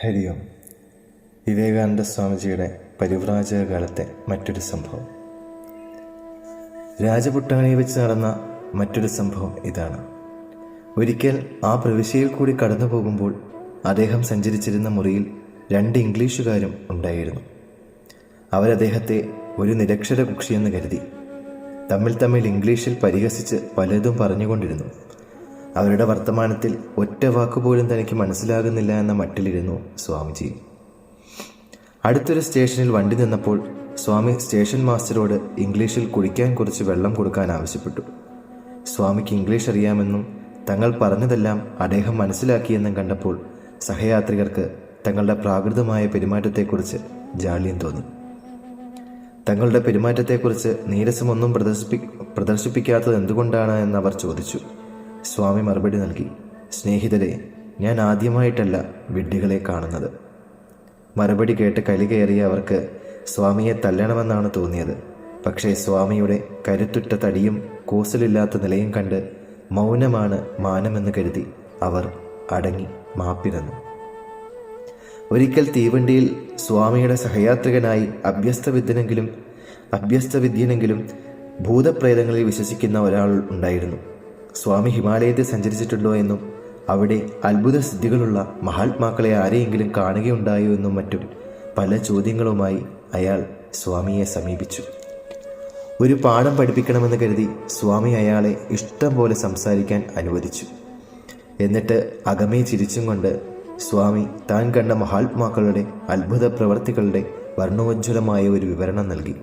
ഹരി ഓം. വിവേകാനന്ദ സ്വാമിജിയുടെ പരിവ്രാജക കാലത്തെ മറ്റൊരു സംഭവം. രാജപുട്ടാണിയെ വെച്ച് നടന്ന മറ്റൊരു സംഭവം ഇതാണ്. ഒരിക്കൽ ആ പ്രവിശ്യയിൽ കൂടി കടന്നു പോകുമ്പോൾ അദ്ദേഹം സഞ്ചരിച്ചിരുന്ന മുറിയിൽ രണ്ട് ഇംഗ്ലീഷുകാരും ഉണ്ടായിരുന്നു. അവരദ്ദേഹത്തെ ഒരു നിരക്ഷര കുക്ഷിയെന്ന് കരുതി. തമ്മിൽ തമ്മിൽ ഇംഗ്ലീഷിൽ പരിഹസിച്ച് പലതും പറഞ്ഞുകൊണ്ടിരുന്നു. അവരുടെ വർത്തമാനത്തിൽ ഒറ്റ വാക്കുപോലും തനിക്ക് മനസ്സിലാകുന്നില്ല എന്ന മട്ടിലിരുന്നു സ്വാമിജി. അടുത്തൊരു സ്റ്റേഷനിൽ വണ്ടി നിന്നപ്പോൾ സ്വാമി സ്റ്റേഷൻ മാസ്റ്ററോട് ഇംഗ്ലീഷിൽ കുടിക്കാൻ കുറച്ച് വെള്ളം കൊടുക്കാൻ ആവശ്യപ്പെട്ടു. സ്വാമിക്ക് ഇംഗ്ലീഷ് അറിയാമെന്നും തങ്ങൾ പറഞ്ഞതെല്ലാം അദ്ദേഹം മനസ്സിലാക്കിയെന്നും കണ്ടപ്പോൾ സഹയാത്രികർക്ക് തങ്ങളുടെ പ്രാകൃതമായ പെരുമാറ്റത്തെക്കുറിച്ച് ജാള്യം തോന്നി. തങ്ങളുടെ പെരുമാറ്റത്തെക്കുറിച്ച് നീരസമൊന്നും പ്രദർശിപ്പി പ്രദർശിപ്പിക്കാത്തത് എന്തുകൊണ്ടാണ് എന്ന് അവർ ചോദിച്ചു. സ്വാമി മറുപടി നൽകി സ്നേഹിതരെ ഞാൻ ആദ്യമായിട്ടല്ല വിഡ്ഢികളെ കാണുന്നത്. മറുപടി കേട്ട് കലി കയറിയ അവർക്ക് സ്വാമിയെ തല്ലണമെന്നാണ് തോന്നിയത്. പക്ഷേ സ്വാമിയുടെ കരുത്തുറ്റ തടിയും കൂസലില്ലാത്ത നിലയും കണ്ട് മൗനമാണ് മാനമെന്ന് കരുതി അവർ അടങ്ങി മാപ്പിരന്നു ഒരിക്കൽ തീവണ്ടിയിൽ സ്വാമിയുടെ സഹയാത്രികനായി അഭ്യസ്തവിദ്യനെങ്കിലും അഭ്യസ്തവിദ്യനെങ്കിലും ഭൂതപ്രേതങ്ങളിൽ വിശ്വസിക്കുന്ന ഒരാൾ ഉണ്ടായിരുന്നു. സ്വാമി ഹിമാലയത്തിൽ സഞ്ചരിച്ചിട്ടുണ്ടോ എന്നും അവിടെ അത്ഭുത സിദ്ധികളുള്ള മഹാത്മാക്കളെ ആരെയെങ്കിലും കാണുകയുണ്ടായോ എന്നും മറ്റും പല ചോദ്യങ്ങളുമായി അയാൾ സ്വാമിയെ സമീപിച്ചു. ഒരു പാഠം പഠിപ്പിക്കണമെന്ന് കരുതി സ്വാമി അയാളെ ഇഷ്ടം പോലെ സംസാരിക്കാൻ അനുവദിച്ചു. എന്നിട്ട് അകമേ ചിരിച്ചും കൊണ്ട് സ്വാമി താൻ കണ്ട മഹാത്മാക്കളുടെ അത്ഭുത പ്രവർത്തികളുടെ വർണോജ്വലമായ ഒരു വിവരണം നൽകി.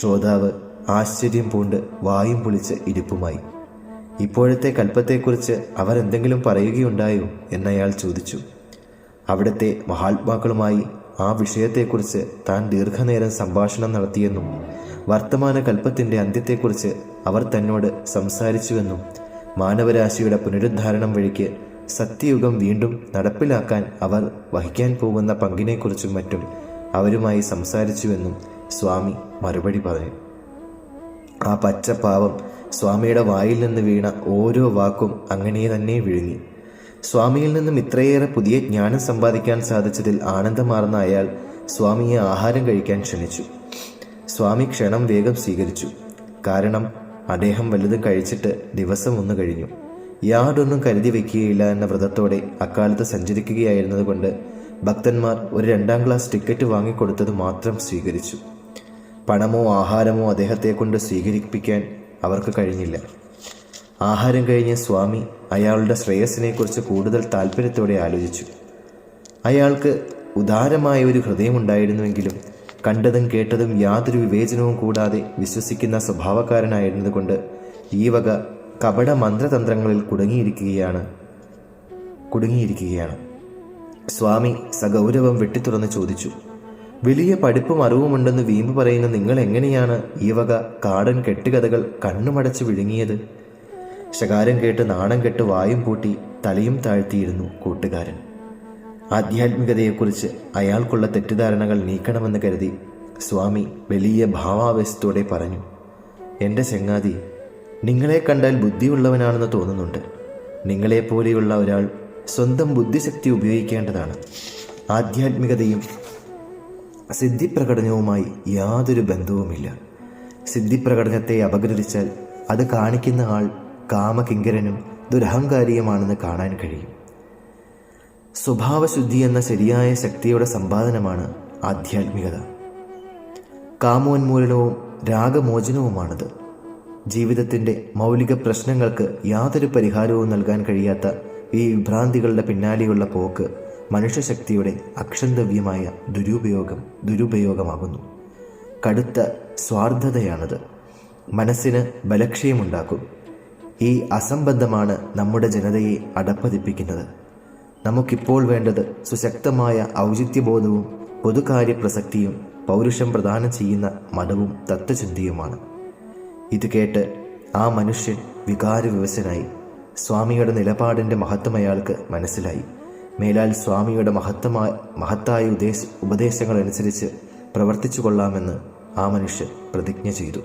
ശ്രോതാവ് ആശ്ചര്യം പൂണ്ട് വായും പൊളിച്ച് ഇരിപ്പുമായി. ഇപ്പോഴത്തെ കൽപ്പത്തെക്കുറിച്ച് അവർ എന്തെങ്കിലും പറയുകയുണ്ടായോ എന്നയാൾ ചോദിച്ചു. അവിടുത്തെ മഹാത്മാക്കളുമായി ആ വിഷയത്തെക്കുറിച്ച് താൻ ദീർഘനേരം സംഭാഷണം നടത്തിയെന്നും വർത്തമാന കൽപ്പത്തിന്റെ അന്ത്യത്തെക്കുറിച്ച് അവർ തന്നോട് സംസാരിച്ചുവെന്നും മാനവരാശിയുടെ പുനരുദ്ധാരണം വഴിക്ക് സത്യയുഗം വീണ്ടും നടപ്പിലാക്കാൻ അവർ വഹിക്കാൻ പോകുന്ന പങ്കിനെക്കുറിച്ചും മറ്റും അവരുമായി സംസാരിച്ചുവെന്നും സ്വാമി മറുപടി പറഞ്ഞു. ആ പച്ചപ്പാവം സ്വാമിയുടെ വായിൽ നിന്ന് വീണ ഓരോ വാക്കും അങ്ങനെ തന്നെ വിഴുങ്ങി. സ്വാമിയിൽ നിന്നും ഇത്രയേറെ പുതിയ ജ്ഞാനം സമ്പാദിക്കാൻ സാധിച്ചതിൽ ആനന്ദമാർന്ന അയാൾ സ്വാമിയെ ആഹാരം കഴിക്കാൻ ക്ഷണിച്ചു. സ്വാമി ക്ഷണം വേഗം സ്വീകരിച്ചു. കാരണം അദ്ദേഹം വലുതും കഴിച്ചിട്ട് ദിവസം ഒന്ന് കഴിഞ്ഞു. യാതൊന്നും കരുതി വയ്ക്കുകയില്ല എന്ന വ്രതത്തോടെ അക്കാലത്ത് സഞ്ചരിക്കുകയായിരുന്നതുകൊണ്ട് ഭക്തന്മാർ ഒരു രണ്ടാം ക്ലാസ് ടിക്കറ്റ് വാങ്ങിക്കൊടുത്തത് മാത്രം സ്വീകരിച്ചു. പണമോ ആഹാരമോ അദ്ദേഹത്തെ കൊണ്ട് സ്വീകരിപ്പിക്കാൻ അവർക്ക് കഴിഞ്ഞില്ല. ആഹാരം കഴിഞ്ഞ് സ്വാമി അയാളുടെ ശ്രേയസ്സിനെക്കുറിച്ച് കൂടുതൽ താല്പര്യത്തോടെ ആലോചിച്ചു. അയാൾക്ക് ഉദാരമായ ഒരു ഹൃദയമുണ്ടായിരുന്നുവെങ്കിലും കണ്ടതും കേട്ടതും യാതൊരു വിവേചനവും കൂടാതെ വിശ്വസിക്കുന്ന സ്വഭാവക്കാരനായിരുന്നതുകൊണ്ട് ഈ വക കപട മന്ത്രതന്ത്രങ്ങളിൽ കുടുങ്ങിയിരിക്കുകയാണ് കുടുങ്ങിയിരിക്കുകയാണ്. സ്വാമി സഗൗരവം വെട്ടിത്തുറന്ന് ചോദിച്ചു. വലിയ പഠിപ്പും അറിവുമുണ്ടെന്ന് വീമ്പ് പറയുന്ന നിങ്ങൾ എങ്ങനെയാണ് ഈ വക കാടൻ കെട്ടുകഥകൾ കണ്ണുമടച്ച് വിഴുങ്ങിയത്? ശകാരം കേട്ട് നാണം കെട്ട് വായും പൂട്ടി തലയും താഴ്ത്തിയിരുന്നു കൂട്ടുകാരൻ. ആധ്യാത്മികതയെക്കുറിച്ച് അയാൾക്കുള്ള തെറ്റിദ്ധാരണകൾ നീക്കണമെന്ന് കരുതി സ്വാമി വലിയ ഭാവാവേശത്തോടെ പറഞ്ഞു എന്റെ ചങ്ങാതി നിങ്ങളെ കണ്ടാൽ ബുദ്ധിയുള്ളവനാണെന്ന് തോന്നുന്നുണ്ട്. നിങ്ങളെപ്പോലെയുള്ള ഒരാൾ സ്വന്തം ബുദ്ധിശക്തി ഉപയോഗിക്കേണ്ടതാണ്. ആധ്യാത്മികതയും സിദ്ധിപ്രകടനവുമായി യാതൊരു ബന്ധവുമില്ല. സിദ്ധിപ്രകടനത്തെ അപഗ്രഥിച്ചാൽ അത് കാണിക്കുന്ന ആൾ കാമകിങ്കരനും ദുരഹങ്കാരിയുമാണെന്ന് കാണാൻ കഴിയും. സ്വഭാവശുദ്ധി എന്ന ശരിയായ ശക്തിയുടെ സമ്പാദനമാണ് ആധ്യാത്മികത. കാമോന്മൂലനവും രാഗമോചനവുമാണത്. ജീവിതത്തിന്റെ മൗലിക പ്രശ്നങ്ങൾക്ക് യാതൊരു പരിഹാരവും നൽകാൻ കഴിയാത്ത ഈ വിഭ്രാന്തികളുടെ പിന്നാലെയുള്ള പോക്ക് മനുഷ്യശക്തിയുടെ അക്ഷന്തവ്യമായ ദുരുപയോഗം ദുരുപയോഗമാകുന്നു. കടുത്ത സ്വാർത്ഥതയാണത്. മനസ്സിന് ബലക്ഷയമുണ്ടാക്കും. ഈ അസംബന്ധമാണ് നമ്മുടെ ജനതയെ അടപ്പതിപ്പിക്കുന്നത്. നമുക്കിപ്പോൾ വേണ്ടത് സുശക്തമായ ഔചിത്യബോധവും പൊതുകാര്യ പ്രസക്തിയും പൗരുഷം പ്രദാനം ചെയ്യുന്ന മതവും തത്വചിന്തയുമാണ് ഇത് കേട്ട് ആ മനുഷ്യൻ വികാരവിവശനായി. സ്വാമിയുടെ നിലപാടിന്റെ മഹത്വം അയാൾക്ക് മനസ്സിലായി. മേലാൽ സ്വാമിയുടെ മഹത്തമായ മഹത്തായ ഉദ്ദേശ ഉപദേശങ്ങളനുസരിച്ച് പ്രവർത്തിച്ചു കൊള്ളാമെന്ന് ആ മനുഷ്യൻ പ്രതിജ്ഞ ചെയ്തു.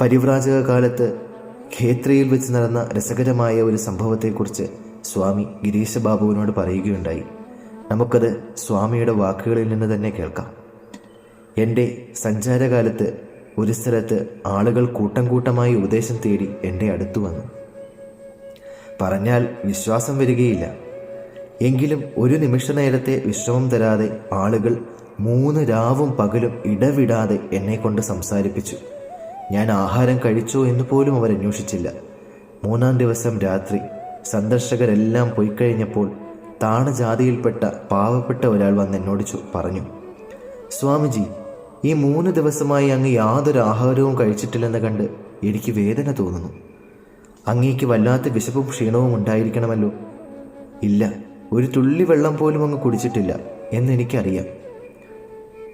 പരിവ്രാജക കാലത്ത് ഖേത്രയിൽ വെച്ച് നടന്ന രസകരമായ ഒരു സംഭവത്തെക്കുറിച്ച് സ്വാമി ഗിരീശ ബാബുവിനോട് പറയുകയുണ്ടായി. നമുക്കത് സ്വാമിയുടെ വാക്കുകളിൽ നിന്ന് തന്നെ കേൾക്കാം. എന്റെ സഞ്ചാരകാലത്ത് ഒരു സ്ഥലത്ത് ആളുകൾ കൂട്ടം കൂട്ടമായി ഉപദേശം തേടി എന്റെ അടുത്തു വന്നു. പറഞ്ഞാൽ വിശ്വാസം വരികയില്ല. എങ്കിലും ഒരു നിമിഷ നേരത്തെ വിശ്രമം തരാതെ ആളുകൾ മൂന്ന് രാവും പകലും ഇടവിടാതെ എന്നെ കൊണ്ട് സംസാരിപ്പിച്ചു. ഞാൻ ആഹാരം കഴിച്ചോ എന്ന് പോലും അവർ അന്വേഷിച്ചില്ല. മൂന്നാം ദിവസം രാത്രി സന്ദർശകരെല്ലാം പോയിക്കഴിഞ്ഞപ്പോൾ താണ ജാതിയിൽപ്പെട്ട പാവപ്പെട്ട ഒരാൾ വന്ന് എന്നോട് പറഞ്ഞു സ്വാമിജി ഈ മൂന്ന് ദിവസമായി അങ്ങ് യാതൊരു ആഹാരവും കഴിച്ചിട്ടില്ലെന്ന് കണ്ട് എനിക്ക് വേദന തോന്നുന്നു. അങ്ങേക്ക് വല്ലാത്ത വിശപ്പും ക്ഷീണവും ഉണ്ടായിരിക്കണമല്ലോ? ഇല്ല ഒരു തുള്ളി വെള്ളം പോലും അങ്ങ് കുടിച്ചിട്ടില്ല എന്നെനിക്കറിയാം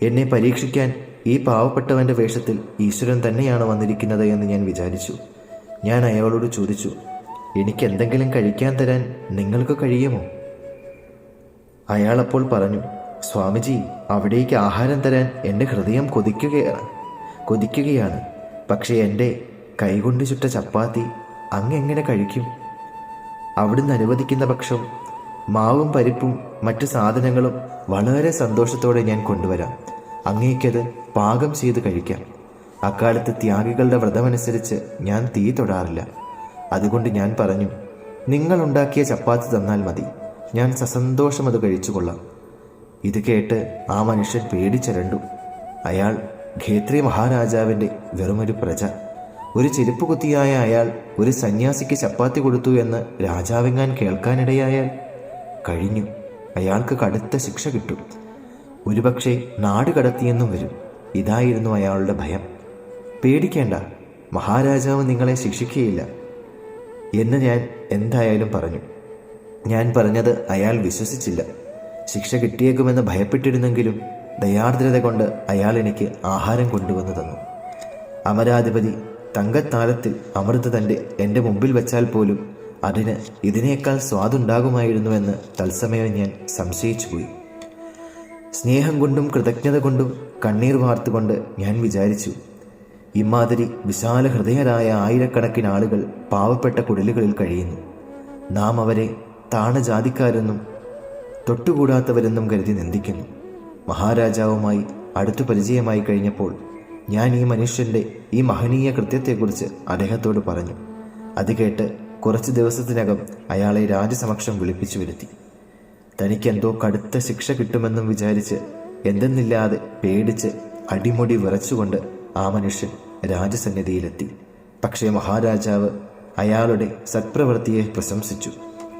എന്നെ പരീക്ഷിക്കാൻ ഈ പാവപ്പെട്ടവന്റെ വേഷത്തിൽ ഈശ്വരൻ തന്നെയാണ് വന്നിരിക്കുന്നത് എന്ന് ഞാൻ വിചാരിച്ചു. ഞാൻ അയാളോട് ചോദിച്ചു എനിക്ക് എന്തെങ്കിലും കഴിക്കാൻ തരാൻ നിങ്ങൾക്ക് കഴിയുമോ? അയാളപ്പോൾ പറഞ്ഞു സ്വാമിജി അവിടേക്ക് ആഹാരം തരാൻ എന്റെ ഹൃദയം കൊതിക്കുകയാണ് കൊതിക്കുകയാണ്. പക്ഷേ എന്റെ കൈകൊണ്ട് ചുട്ട ചപ്പാത്തി അങ്ങ് എങ്ങനെ കഴിക്കും? അവിടുന്ന് അനുവദിക്കുന്ന പക്ഷം മാവും പരിപ്പും മറ്റു സാധനങ്ങളും വളരെ സന്തോഷത്തോടെ ഞാൻ കൊണ്ടുവരാം. അങ്ങേക്കത് പാകം ചെയ്ത് കഴിക്കാം. അക്കാലത്ത് ത്യാഗികളുടെ വ്രതമനുസരിച്ച് ഞാൻ തീ തൊടാറില്ല. അതുകൊണ്ട് ഞാൻ പറഞ്ഞു നിങ്ങൾ ഉണ്ടാക്കിയ ചപ്പാത്തി തന്നാൽ മതി. ഞാൻ സസന്തോഷം അത് കഴിച്ചുകൊള്ളാം. ഇത് കേട്ട് ആ മനുഷ്യൻ പേടിച്ചരണ്ടു. അയാൾ ഖേത്രി മഹാരാജാവിന്റെ വെറുമൊരു പ്രജ. ഒരു ചെരുപ്പ് കുത്തിയായ അയാൾ ഒരു സന്യാസിക്ക് ചപ്പാത്തി കൊടുത്തു എന്ന് രാജാവെങ്ങാൻ കേൾക്കാനിടയായാൽ കഴിഞ്ഞു. അയാൾക്ക് കടുത്ത ശിക്ഷ കിട്ടും. ഒരുപക്ഷെ നാട് കടത്തിയെന്നും വരും. ഇതായിരുന്നു അയാളുടെ ഭയം. പേടിക്കേണ്ട. മഹാരാജാവ് നിങ്ങളെ ശിക്ഷിക്കുകയില്ല. എന്ന് ഞാൻ എന്തായാലും പറഞ്ഞു. ഞാൻ പറഞ്ഞത് അയാൾ വിശ്വസിച്ചില്ല. ശിക്ഷ കിട്ടിയേക്കുമെന്ന് ഭയപ്പെട്ടിരുന്നെങ്കിലും ദയാർദ്രത കൊണ്ട് അയാൾ എനിക്ക് ആഹാരം കൊണ്ടുവന്നു തന്നു. അമരാധിപതി തങ്കത്താലത്തിൽ അമൃത തന്റെ എന്റെ മുമ്പിൽ വെച്ചാൽ പോലും അതിന് ഇതിനേക്കാൾ സ്വാദുണ്ടാകുമായിരുന്നുവെന്ന് തത്സമയം ഞാൻ സംശയിച്ചു പോയി. സ്നേഹം കൊണ്ടും കൃതജ്ഞത കൊണ്ടും കണ്ണീർ വാർത്തുകൊണ്ട് ഞാൻ വിചാരിച്ചു ഇമാതിരി വിശാല ഹൃദയരായ ആയിരക്കണക്കിന് ആളുകൾ പാവപ്പെട്ട കുടലുകളിൽ കഴിയുന്നു. നാം അവരെ താണ ജാതിക്കാരെന്നും തൊട്ടുകൂടാത്തവരെന്നും കരുതി നിന്ദിക്കുന്നു. മഹാരാജാവുമായി അടുത്തു പരിചയമായി കഴിഞ്ഞപ്പോൾ ഞാൻ ഈ മനുഷ്യന്റെ ഈ മഹനീയ കൃത്യത്തെക്കുറിച്ച് അദ്ദേഹത്തോട് പറഞ്ഞു. അത് കേട്ട് കുറച്ച് ദിവസത്തിനകം അയാളെ രാജസമക്ഷം വിളിപ്പിച്ചു വരുത്തി. തനിക്കെന്തോ കടുത്ത ശിക്ഷ കിട്ടുമെന്നും വിചാരിച്ച് എന്തെന്നില്ലാതെ പേടിച്ച് അടിമുടി വിറച്ചുകൊണ്ട് ആ മനുഷ്യൻ രാജസന്നിധിയിലെത്തി പക്ഷേ മഹാരാജാവ് അയാളുടെ സത്പ്രവൃത്തിയെ പ്രശംസിച്ചു.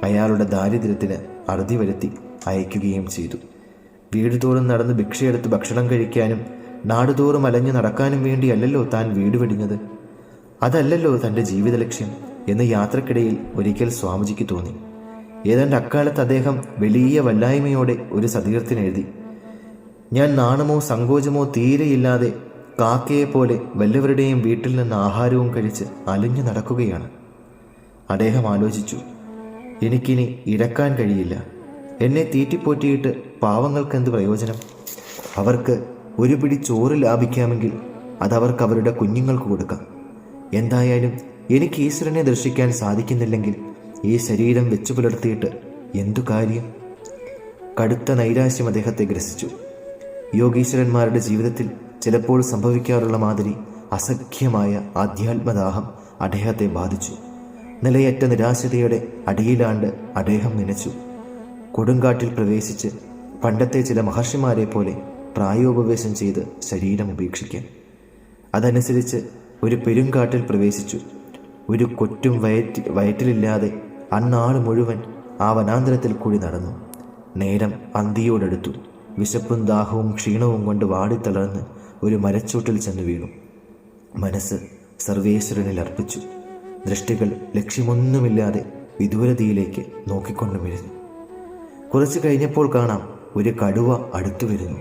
അയാളുടെ ദാരിദ്ര്യത്തിന് അറുതി വരുത്തി അയക്കുകയും ചെയ്തു. വീട് തോറും നടന്ന് ഭിക്ഷയെടുത്ത് ഭക്ഷണം കഴിക്കാനും നാടുതോറും അലഞ്ഞു നടക്കാനും വേണ്ടിയല്ലല്ലോ താൻ വീട് വെടിഞ്ഞത്. അതല്ലല്ലോ തന്റെ ജീവിത ലക്ഷ്യം എന്ന് യാത്രക്കിടയിൽ ഒരിക്കൽ സ്വാമിജിക്ക് തോന്നി. ഏതാണ്ട് അക്കാലത്ത് അദ്ദേഹം വലിയ വല്ലായ്മയോടെ ഒരു സതീർത്ഥിനെഴുതി ഞാൻ നാണമോ സങ്കോചമോ തീരെയില്ലാതെ കാക്കയെപ്പോലെ വല്ലവരുടെയും വീട്ടിൽ നിന്ന് ആഹാരവും കഴിച്ച് അലിഞ്ഞു നടക്കുകയാണ്. അദ്ദേഹം ആലോചിച്ചു എനിക്കിനി ഇരക്കാൻ കഴിയില്ല. എന്നെ തീറ്റിപ്പോറ്റിയിട്ട് പാവങ്ങൾക്ക് പ്രയോജനം? അവർക്ക് ഒരു പിടി ചോറ് ലാഭിക്കാമെങ്കിൽ അതവർക്ക് അവരുടെ കുഞ്ഞുങ്ങൾക്ക് കൊടുക്കാം. എന്തായാലും എനിക്ക് ഈശ്വരനെ ദർശിക്കാൻ സാധിക്കുന്നില്ലെങ്കിൽ ഈ ശരീരം വെച്ചു പുലർത്തിയിട്ട് എന്തു കാര്യം? കടുത്ത നൈരാശ്യം അദ്ദേഹത്തെ ഗ്രസിച്ചു. യോഗീശ്വരന്മാരുടെ ജീവിതത്തിൽ ചിലപ്പോൾ സംഭവിക്കാറുള്ള മാതിരി അസഖ്യമായ ആധ്യാത്മദാഹം അദ്ദേഹത്തെ ബാധിച്ചു. നിലയറ്റ നിരാശതയുടെ അടിയിലാണ്ട് അദ്ദേഹം നനച്ചു. കൊടുങ്കാട്ടിൽ പ്രവേശിച്ച് പണ്ടത്തെ ചില മഹർഷിമാരെ പോലെ പ്രായോപവേശം ചെയ്ത് ശരീരം ഉപേക്ഷിക്കാൻ. അതനുസരിച്ച് ഒരു പെരുങ്കാട്ടിൽ പ്രവേശിച്ചു. ഒരു കൊറ്റും വയറ്റി വയറ്റിലില്ലാതെ അന്നാൾ മുഴുവൻ ആ വനാന്തരത്തിൽ കൂടി നടന്നു. നേരം അന്തിയോടടുത്തു. വിശപ്പും ദാഹവും ക്ഷീണവും കൊണ്ട് വാടിത്തളർന്ന് ഒരു മരച്ചൂട്ടിൽ ചെന്ന് വീണു. മനസ്സ് സർവേശ്വരനിൽ അർപ്പിച്ചു. ദൃഷ്ടികൾ ലക്ഷ്യമൊന്നുമില്ലാതെ വിദൂരതയിലേക്ക് നോക്കിക്കൊണ്ടുമിരുന്നു കുറച്ചു കഴിഞ്ഞപ്പോൾ കാണാം ഒരു കടുവ അടുത്തു വരുന്നു.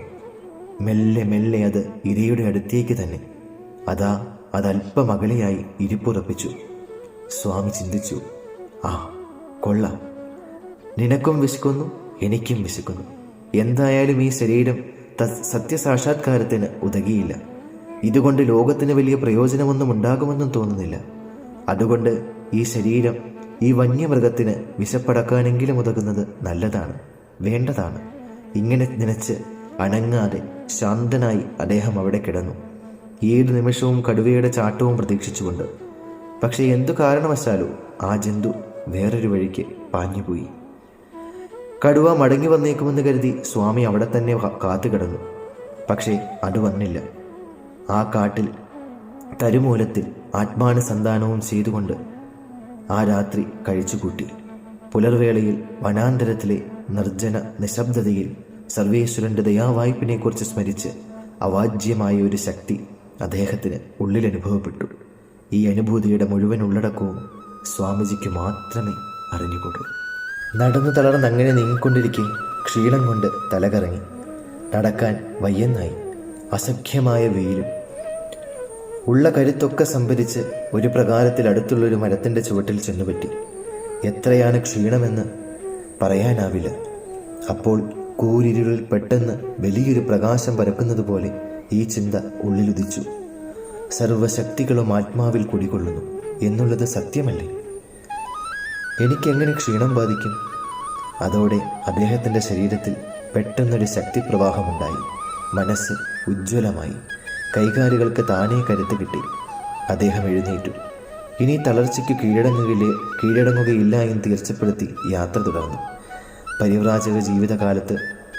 മെല്ലെ മെല്ലെ അത് ഇരയുടെ അടുത്തേക്ക് തന്നെ. അതാ അതല്പമകലെയായി ഇരിപ്പുറപ്പിച്ചു. സ്വാമി ചിന്തിച്ചു. ആ കൊള്ളാം. നിനക്കും വിശക്കുന്നു എനിക്കും വിശക്കുന്നു. എന്തായാലും ഈ ശരീരം സത്യസാക്ഷാത്കാരത്തിന് ഉതകിയില്ല. ഇതുകൊണ്ട് ലോകത്തിന് വലിയ പ്രയോജനമൊന്നും ഉണ്ടാകുമെന്നും തോന്നുന്നില്ല. അതുകൊണ്ട് ഈ ശരീരം ഈ വന്യമൃഗത്തിന് വിശപ്പടക്കാനെങ്കിലും ഉതകുന്നത് നല്ലതാണ് വേണ്ടതാണ്. ഇങ്ങനെ നനച്ച് അനങ്ങാതെ ശാന്തനായി അദ്ദേഹം അവിടെ കിടന്നു. ഏതു നിമിഷവും കടുവയുടെ ചാട്ടവും പ്രതീക്ഷിച്ചുകൊണ്ട് പക്ഷേ എന്തു കാരണവശാലോ ആ ജന്തു വേറൊരു വഴിക്ക് പാഞ്ഞുപോയി. കടുവ മടങ്ങി വന്നേക്കുമെന്ന് കരുതി സ്വാമി അവിടെ തന്നെ കാത്തുകിടന്നു. കാത്തു കിടന്നു പക്ഷേ അത് വന്നില്ല. ആ കാട്ടിൽ തരുമൂലത്തിൽ ആത്മാനുസന്ധാനവും ചെയ്തുകൊണ്ട് ആ രാത്രി കഴിച്ചുകൂട്ടി. പുലർവേളയിൽ വനാന്തരത്തിലെ നിർജന നിശബ്ദതയിൽ സർവേശ്വരന്റെ ദയാവായ്പിനെക്കുറിച്ച് സ്മരിച്ച് അവാജ്യമായ ഒരു ശക്തി അദ്ദേഹത്തിന് ഉള്ളിൽ അനുഭവപ്പെട്ടു ഈ അനുഭൂതിയുടെ മുഴുവൻ ഉള്ളടക്കവും സ്വാമിജിക്ക് മാത്രമേ അറിഞ്ഞുകൊള്ളൂ നടന്നു തളർന്ന് അങ്ങനെ നീങ്ങിക്കൊണ്ടിരിക്കെ ക്ഷീണം കൊണ്ട് തലകറങ്ങി. നടക്കാൻ വയ്യെന്നായി. അസഖ്യമായ വെയിലും. ഉള്ള കരുത്തൊക്കെ സംഭരിച്ച് ഒരു പ്രകാരത്തിൽ അടുത്തുള്ളൊരു മരത്തിന്റെ ചുവട്ടിൽ ചെന്നുപറ്റി എത്രയാണ് ക്ഷീണമെന്ന് പറയാനാവില്ല. അപ്പോൾ കൂരിരുളിൽ പെട്ടെന്ന് വലിയൊരു പ്രകാശം പരക്കുന്നത് പോലെ ഈ ചിന്ത ഉള്ളിലുദിച്ചു. സർവശക്തികളും ആത്മാവിൽ കുടികൊള്ളുന്നു. എന്നുള്ളത് സത്യമല്ലേ? എനിക്കെങ്ങനെ ക്ഷീണം ബാധിക്കും? അതോടെ അദ്ദേഹത്തിന്റെ ശരീരത്തിൽ പെട്ടെന്നൊരു ശക്തിപ്രവാഹമുണ്ടായി. മനസ്സ് ഉജ്ജ്വലമായി. കൈകാലുകൾക്ക് താനേ കരുത്ത് കിട്ടി. അദ്ദേഹം എഴുന്നേറ്റു. ഇനി തളർച്ചയ്ക്ക് കീഴടങ്ങുകയില്ലേ? കീഴടങ്ങുകയില്ല എന്ന് തീർച്ചപ്പെടുത്തി യാത്ര തുടർന്നു. പരിവ്രാജക ജീവിതകാലത്ത്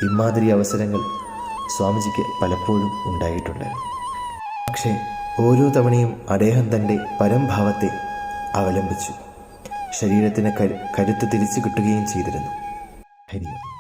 ഇമാതിരി അവസരങ്ങൾ സ്വാമിജിക്ക് പലപ്പോഴും ഉണ്ടായിട്ടുണ്ട്. പക്ഷേ ഓരോ തവണയും അദ്ദേഹം തന്റെ പരംഭാവത്തെ അവലംബിച്ചു. ശരീരത്തിന് കരു കരുത്ത് തിരിച്ചു കിട്ടുകയും ചെയ്തിരുന്നു. ഹരിയും.